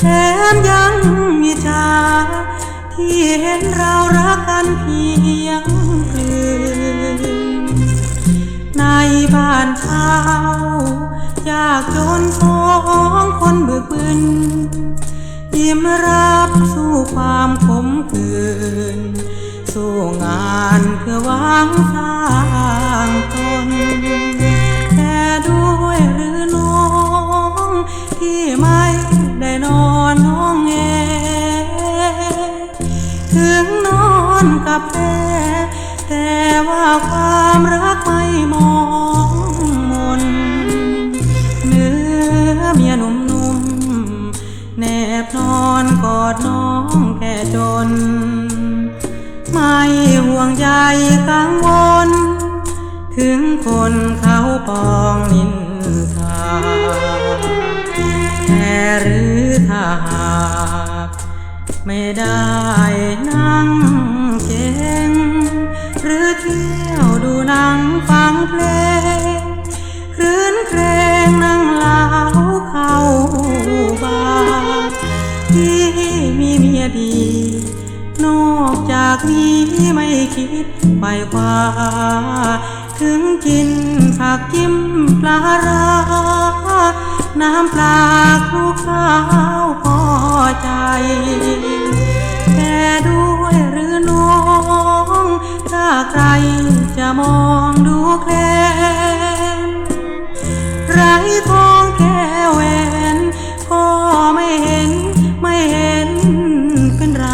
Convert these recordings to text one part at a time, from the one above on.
แถมยังมีชา ที่เห็นเรารักกันเพียงคืนในบ้านเช้ายากจนของคนบึกบึนยิ้มรับสู้ความขมขื่นสู้งานเพื่อวางสร้างตนแต่ด้วยหรือน้องที่มา นอนน้องแงถึงนอนกับแม่แต่ว่าความรักไม่มองมนเนื้อเมียหนุ่มๆแนบนอนกอดน้องแค่จน ไม่ห่วงใยกังวล ถึงคนเขาปองนินทาแค่หรือ ถ้าหากไม่ได้นั่งเก่งหรือเที่ยวดูหนังฟังเพลงครื้นเครงนั่งเล้าเข้าบาร์ที่มีเมียดี นอกจากนี้ไม่คิดไปคว้าถึงกินผักจิ้มปลาร้าน้ำปลา แต่ด้วยหรือน้อง ถ้าใครจะมองดูแคลนไรทองแก้วแหวนก็ไม่เห็นไม่เห็นเป็นไร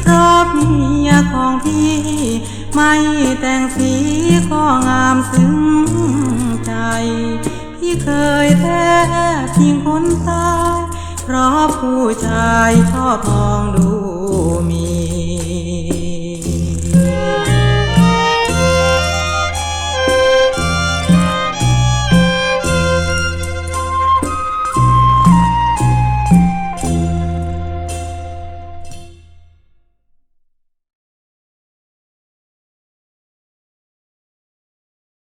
เพราะเมียของพี่ ไม่แต่งสีก็งามซึ้งใจ พี่เคยแท้ทิ้งคนตา ราะผู้ชายชอบมองดู